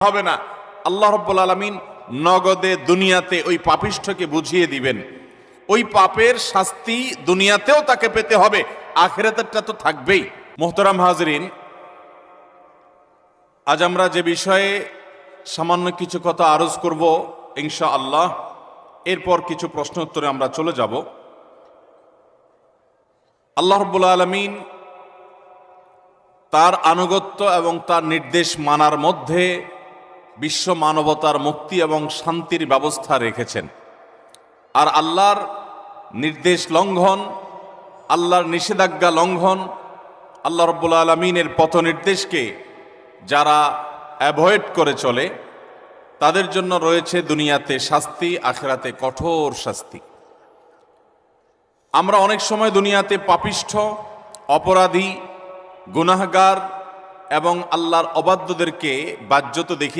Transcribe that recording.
হবে না। আল্লাহ রব্বুল আলমিন নগদে দুনিয়াতে ওই পাপিষ্ঠকে বুঝিয়ে দিবেন। ওই পাপের শাস্তি দুনিয়াতেও তাকে পেতে হবে, আখেরাতেরটা তো থাকবেই। মোহতরাম হাজরিন, আজ আমরা যে বিষয়ে সামান্য কিছু কথা আরজ করব ইনশা আল্লাহ এরপর কিছু প্রশ্ন উত্তরে আমরা চলে যাব। আল্লাহ রব্বুল আলমিন তার আনুগত্য এবং তার নির্দেশ মানার মধ্যে বিশ্ব মানবতার মুক্তি এবং শান্তির ব্যবস্থা রেখেছেন। আর আল্লাহর নির্দেশ লঙ্ঘন, আল্লাহর নিষেধাজ্ঞা লঙ্ঘন, আল্লাহ রব্বুল আলমিনের পথ নির্দেশকে যারা অ্যাভয়েড করে চলে, তাদের জন্য রয়েছে দুনিয়াতে শাস্তি, আখেরাতে কঠোর শাস্তি। আমরা অনেক সময় দুনিয়াতে পাপিষ্ঠ, অপরাধী, গুনাহগার এবং আল্লাহর অবাধ্যদেরকে বাহ্যত দেখি